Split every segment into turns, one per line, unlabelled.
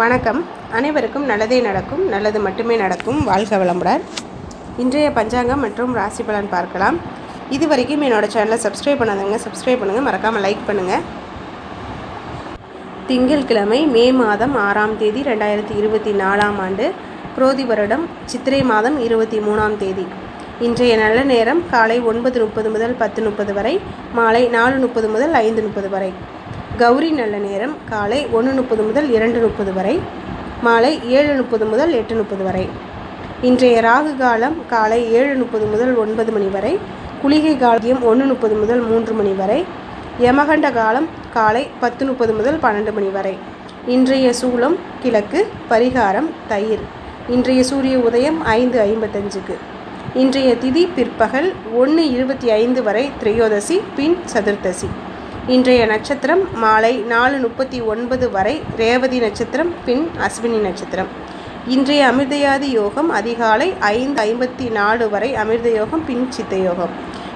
வணக்கம். அனைவருக்கும் நல்லதே நடக்கும் நல்லது மட்டுமே நடக்கும். வாழ்க வளமுடன். இன்றைய பஞ்சாங்கம் மற்றும் ராசி பலன் பார்க்கலாம். இது வரைக்கும் என்னோடய சேனலை சப்ஸ்கிரைப் பண்ணாதவங்க சப்ஸ்கிரைப் பண்ணுங்கள் மறக்காமல் லைக் பண்ணுங்கள் திங்கட்கிழமை மே மாதம் ஆறாம் தேதி ரெண்டாயிரத்தி இருபத்தி நாலாம் ஆண்டு. குரோதி வருடம் சித்திரை மாதம் இருபத்தி மூணாம் தேதி. இன்றைய நல்ல நேரம் காலை ஒன்பது முப்பது முதல் பத்து முப்பது வரை மாலை நாலு முப்பது முதல் ஐந்து முப்பது வரை. கௌரி நல்ல நேரம் காலை ஒன்று முப்பது முதல் இரண்டு முப்பது வரை மாலை ஏழு முப்பது முதல் எட்டு முப்பது வரை. இன்றைய ராகு காலம் காலை ஏழு முப்பது முதல் ஒன்பது மணி வரை குளிகை காலம் ஒன்று முப்பது முதல் மூன்று மணி வரை யமகண்ட காலம் காலை பத்து முப்பது முதல் பன்னெண்டு மணி வரை. இன்றைய சூலம் கிழக்கு பரிகாரம் தயிர். இன்றைய சூரிய உதயம் ஐந்து ஐம்பத்தஞ்சுக்கு. இன்றைய திதி பிற்பகல் ஒன்று இருபத்தி ஐந்து வரை திரையோதசி பின் சதுர்த்தசி. இன்றைய நட்சத்திரம் மாலை நாலு முப்பத்தி ஒன்பது வரை ரேவதி நட்சத்திரம் பின் அஸ்வினி நட்சத்திரம். இன்றைய அமிர்தயாதி யோகம் அதிகாலை ஐந்து ஐம்பத்தி நாலு வரை அமிர்த யோகம் பின் சித்த யோகம்.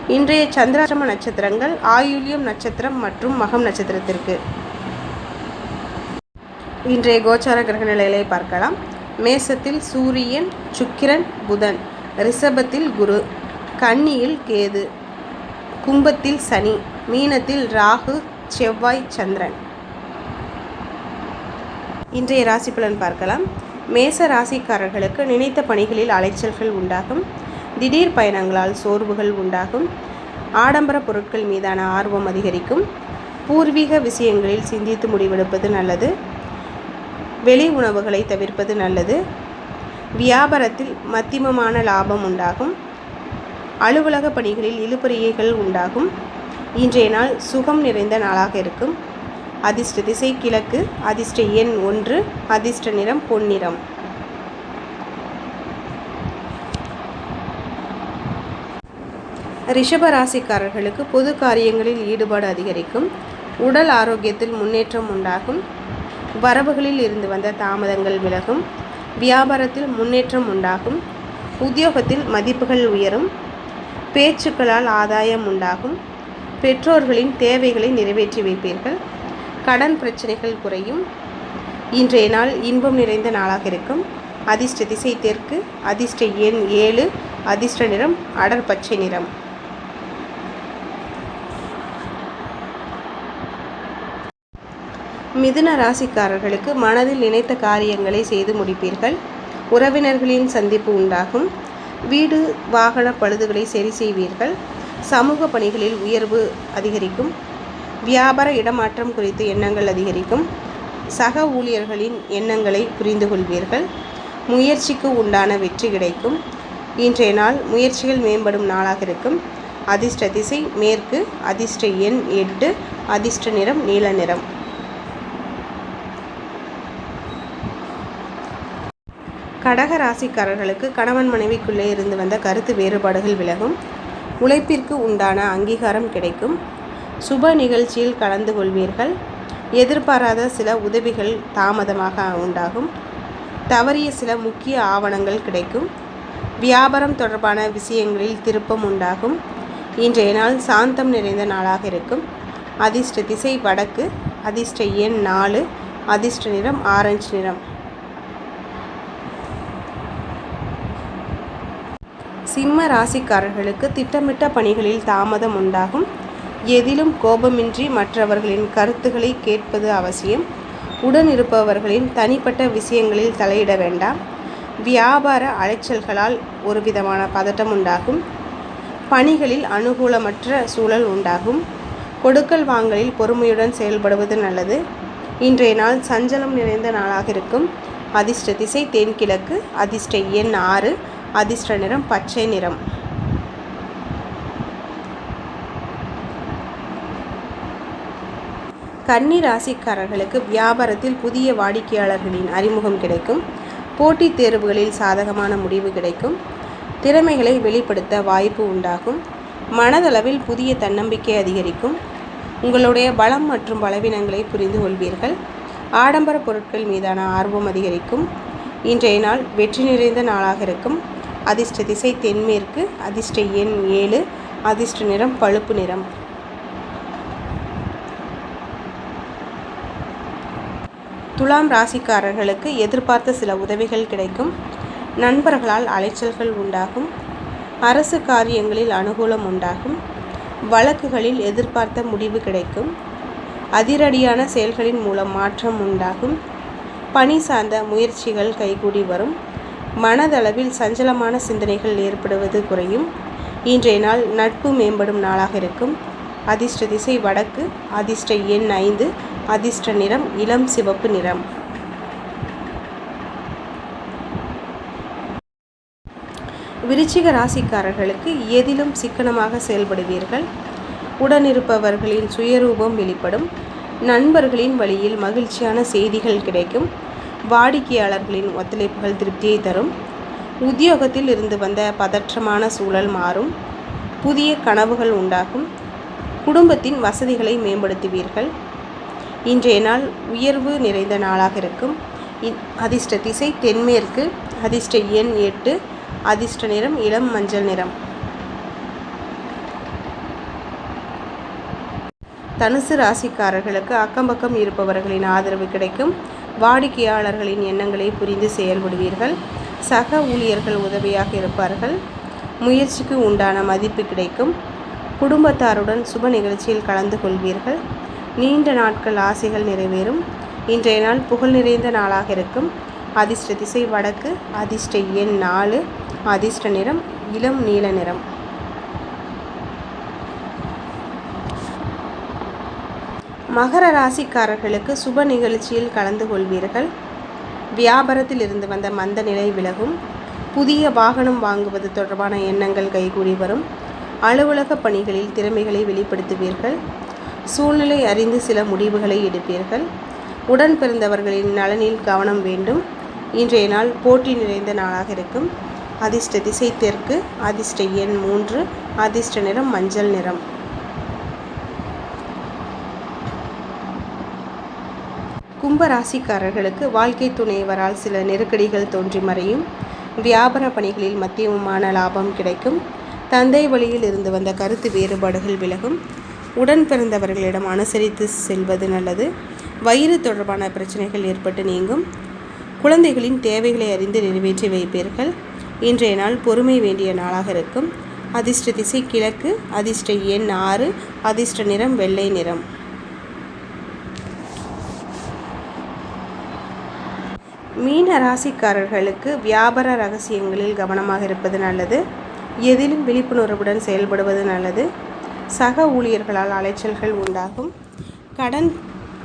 இன்றைய சந்திராசிரம நட்சத்திரங்கள் ஆயுள்யம் நட்சத்திரம் மற்றும் மகம் நட்சத்திரத்திற்கு. இன்றைய கோச்சார கிரக நிலைகளை பார்க்கலாம். மேசத்தில் சூரியன் சுக்கிரன் புதன். ரிஷபத்தில் குரு. கன்னியில் கேது. கும்பத்தில் சனி. மீனத்தில் ராகு செவ்வாய் சந்திரன். இன்றைய ராசி பலன் பார்க்கலாம். மேச ராசிக்காரர்களுக்கு நினைத்த பணிகளில் அலைச்சல்கள் உண்டாகும். திடீர் பயணங்களால் சோர்வுகள் உண்டாகும். ஆடம்பர பொருட்கள் மீதான ஆர்வம் அதிகரிக்கும். பூர்வீக விஷயங்களில் சிந்தித்து முடிவெடுப்பது நல்லது. வெளி உணவுகளை தவிர்ப்பது நல்லது. வியாபாரத்தில் மத்தியமமான லாபம் உண்டாகும். அலுவலக பணிகளில் இழுபறியைகள் உண்டாகும். இன்றைய நாள் சுகம் நிறைந்த நாளாக இருக்கும். அதிர்ஷ்ட திசை கிழக்கு அதிர்ஷ்ட எண் ஒன்று அதிர்ஷ்ட நிறம் பொன்னிறம். ரிஷபராசிக்காரர்களுக்கு பொது காரியங்களில் ஈடுபாடு அதிகரிக்கும். உடல் ஆரோக்கியத்தில் முன்னேற்றம் உண்டாகும். வரவுகளில் இருந்து வந்த தாமதங்கள் விலகும். வியாபாரத்தில் முன்னேற்றம் உண்டாகும். உத்தியோகத்தில் மதிப்புகள் உயரும். பேச்சுக்களால் ஆதாயம் உண்டாகும். பெற்றோர்களின் தேவைகளை நிறைவேற்றி வைப்பீர்கள். கடன் பிரச்சனைகள் குறையும். இன்றைய நாள் இன்பம் நிறைந்த நாளாக இருக்கும். அதிர்ஷ்ட திசை தெற்கு அதிர்ஷ்ட எண் ஏழு அதிர்ஷ்ட நிறம் அடர் பச்சை நிறம். மிதுன ராசிக்காரர்களுக்கு மனதில் நினைத்த காரியங்களை செய்து முடிப்பீர்கள். உறவினர்களின் சந்திப்பு உண்டாகும். வீடு வாகன பழுதுகளை சரி செய்வீர்கள். சமூக பணிகளில் உயர்வு அதிகரிக்கும். வியாபார இடமாற்றம் குறித்து எண்ணங்கள் அதிகரிக்கும். சக ஊழியர்களின் எண்ணங்களை புரிந்து கொள்வீர்கள். முயற்சிக்கு உண்டான வெற்றி கிடைக்கும். இன்றைய நாள் முயற்சிகள் மேம்படும் நாளாக இருக்கும். அதிர்ஷ்ட திசை மேற்கு அதிர்ஷ்ட எண் எட்டு அதிர்ஷ்ட நிறம் நீல நிறம். கடக ராசிக்காரர்களுக்கு கணவன் மனைவிக்குள்ளே இருந்து வந்த கருத்து வேறுபாடுகள் விலகும். உழைப்பிற்கு உண்டான அங்கீகாரம் கிடைக்கும். சுப நிகழ்ச்சியில் கலந்து கொள்வீர்கள். எதிர்பாராத சில உதவிகள் தாமதமாக உண்டாகும். தவறிய சில முக்கிய ஆவணங்கள் கிடைக்கும். வியாபாரம் தொடர்பான விஷயங்களில் திருப்பம் உண்டாகும். இன்றைய நாள் சாந்தம் நிறைந்த நாளாக இருக்கும். அதிர்ஷ்ட திசை வடக்கு அதிர்ஷ்ட எண் நாலு அதிர்ஷ்ட நிறம் ஆரஞ்சு நிறம். சிம்ம ராசிக்காரர்களுக்கு திட்டமிட்ட பணிகளில் தாமதம் உண்டாகும். எதிலும் கோபமின்றி மற்றவர்களின் கருத்துக்களை கேட்பது அவசியம். உடன் இருப்பவர்களின் தனிப்பட்ட விஷயங்களில் தலையிட வேண்டாம். வியாபார அலைச்சல்களால் ஒரு விதமான பதட்டம் உண்டாகும். பணிகளில் அனுகூலமற்ற சூழல் உண்டாகும். கொடுக்கல் வாங்கலில் பொறுமையுடன் செயல்படுவது நல்லது. இன்றைய நாள் சஞ்சலம் நிறைந்த நாளாக இருக்கும். அதிர்ஷ்ட திசை தென்கிழக்கு. அதிர்ஷ்ட எண் ஆறு. அதிர்ஷ்ட நிறம் பச்சை நிறம். கன்னி ராசிக்காரர்களுக்கு வியாபாரத்தில் புதிய வாடிக்கையாளர்களின் அறிமுகம் கிடைக்கும். போட்டித் தேர்வுகளில் சாதகமான முடிவு கிடைக்கும். திறமைகளை வெளிப்படுத்த வாய்ப்பு உண்டாகும். மனதளவில் புதிய தன்னம்பிக்கை அதிகரிக்கும். உங்களுடைய பலம் மற்றும் பலவீனங்களை புரிந்து கொள்வீர்கள். ஆடம்பர பொருட்கள் மீதான ஆர்வம் அதிகரிக்கும். இன்றைய நாள் வெற்றி நிறைந்த நாளாக இருக்கும். அதிர்ஷ்ட திசை தென்மேற்கு அதிர்ஷ்ட எண் ஏழு அதிர்ஷ்ட நிறம் பழுப்பு நிறம். துலாம் ராசிக்காரர்களுக்கு எதிர்பார்த்த சில உதவிகள் கிடைக்கும். நண்பர்களால் அலைச்சல்கள் உண்டாகும். அரசு காரியங்களில் அனுகூலம் உண்டாகும். வழக்குகளில் எதிர்பார்த்த முடிவு கிடைக்கும். அதிரடியான செயல்களின் மூலம் மாற்றம் உண்டாகும். பணி சார்ந்த முயற்சிகள் கைகூடி வரும். மனதளவில் சஞ்சலமான சிந்தனைகள் ஏற்படுவது குறையும். இன்றைய நாள் நட்பு மேம்படும் நாளாக இருக்கும். அதிர்ஷ்ட திசை வடக்கு அதிர்ஷ்ட எண் ஐந்து அதிர்ஷ்ட நிறம் இளம் சிவப்பு நிறம். விருச்சிக ராசிக்காரர்களுக்கு எதிலும் சிக்கனமாக செயல்படுவீர்கள். உடனிருப்பவர்களின் சுயரூபம் வெளிப்படும். நண்பர்களின் வழியில் மகிழ்ச்சியான செய்திகள் கிடைக்கும். வாடிக்கையாளர்களின் ஒத்துழைப்புகள் திருப்தியை தரும். உத்தியோகத்தில் இருந்து வந்த பதற்றமான சூழல் மாறும். புதிய கனவுகள் உண்டாகும். குடும்பத்தின் வசதிகளை மேம்படுத்துவீர்கள். இன்றைய நாள் உயர்வு நிறைந்த நாளாக இருக்கும். இ- அதிர்ஷ்ட திசை தென்மேற்கு அதிர்ஷ்ட எண் எட்டு அதிர்ஷ்ட நிறம் இளம் மஞ்சள் நிறம். தனுசு ராசிக்காரர்களுக்கு அக்கம்பக்கம் இருப்பவர்களின் ஆதரவு கிடைக்கும். வாடிக்கையாளர்களின் எண்ணங்களை புரிந்து செயல்படுவீர்கள். சக ஊழியர்கள் உதவியாக இருப்பார்கள். முயற்சிக்கு உண்டான மதிப்பு கிடைக்கும். குடும்பத்தாருடன் சுப நிகழ்ச்சியில் கலந்து கொள்வீர்கள். நீண்ட நாட்கள் ஆசைகள் நிறைவேறும். இன்றைய நாள் புகழ் நிறைந்த நாளாக இருக்கும். அதிர்ஷ்ட திசை வடக்கு அதிர்ஷ்ட எண் நாலு அதிர்ஷ்ட நிறம் இளம் நீல நிறம். மகர ராசிக்காரர்களுக்கு சுப நிகழ்ச்சியில் கலந்து கொள்வீர்கள். வியாபாரத்தில் இருந்து வந்த மந்த நிலை விலகும். புதிய வாகனம் வாங்குவது தொடர்பான எண்ணங்கள் கைகூடி வரும். அலுவலக பணிகளில் திறமைகளை வெளிப்படுத்துவீர்கள். சூழ்நிலை அறிந்து சில முடிவுகளை எடுப்பீர்கள். உடன் பிறந்தவர்களின் நலனில் கவனம் வேண்டும். இன்றைய நாள் போட்டி நிறைந்த நாளாக இருக்கும். அதிர்ஷ்ட திசை தெற்கு அதிர்ஷ்ட எண் மூன்று அதிர்ஷ்ட நிறம் மஞ்சள் நிறம். கும்ப ராசிக்காரர்களுக்கு வாழ்க்கை துணைவரால் சில நெருக்கடிகள் தோன்றி மறையும். வியாபார பணிகளில் மத்தியமான லாபம் கிடைக்கும். தந்தை வழியில் இருந்து வந்த கருத்து வேறுபாடுகள் விலகும். உடன் பிறந்தவர்களிடம் அனுசரித்து செல்வது நல்லது. வயிறு தொடர்பான பிரச்சனைகள் ஏற்பட்டு நீங்கும். குழந்தைகளின் தேவைகளை அறிந்து நிறைவேற்றி வைப்பீர்கள். இன்றைய நாள் பொறுமை வேண்டிய நாளாக இருக்கும். அதிர்ஷ்ட திசை கிழக்கு அதிர்ஷ்ட எண் ஆறு அதிர்ஷ்ட நிறம் வெள்ளை நிறம். மீன ராசிக்காரர்களுக்கு வியாபார ரகசியங்களில் கவனமாக இருப்பது நல்லது. எதிலும் விழிப்புணர்வுடன் செயல்படுவது நல்லது. சக ஊழியர்களால் அலைச்சல்கள் உண்டாகும். கடன்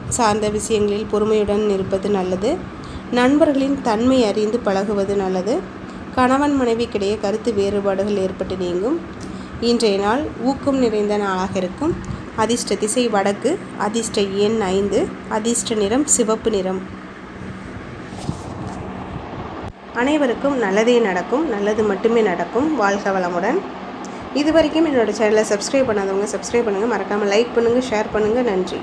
சார்ந்த விஷயங்களில் பொறுமையுடன் இருப்பது நல்லது. நண்பர்களின் தன்மை அறிந்து பழகுவது நல்லது. கணவன் மனைவிக்கிடையே கருத்து வேறுபாடுகள் ஏற்பட்டு நீங்கும். இன்றைய நாள் ஊக்கம் நிறைந்த நாளாக இருக்கும். அதிர்ஷ்ட திசை வடக்கு அதிர்ஷ்ட எண் ஐந்து அதிர்ஷ்ட நிறம் சிவப்பு நிறம். அனைவருக்கும் நல்லதே நடக்கும் நல்லது மட்டுமே நடக்கும். வாழ்க வளமுடன். இது வரைக்கும் என்னோடய சேனலை சப்ஸ்கிரைப் பண்ணாதவங்க சப்ஸ்கிரைப் பண்ணுங்கள் மறக்காமல் லைக் பண்ணுங்கள் ஷேர் பண்ணுங்கள் நன்றி.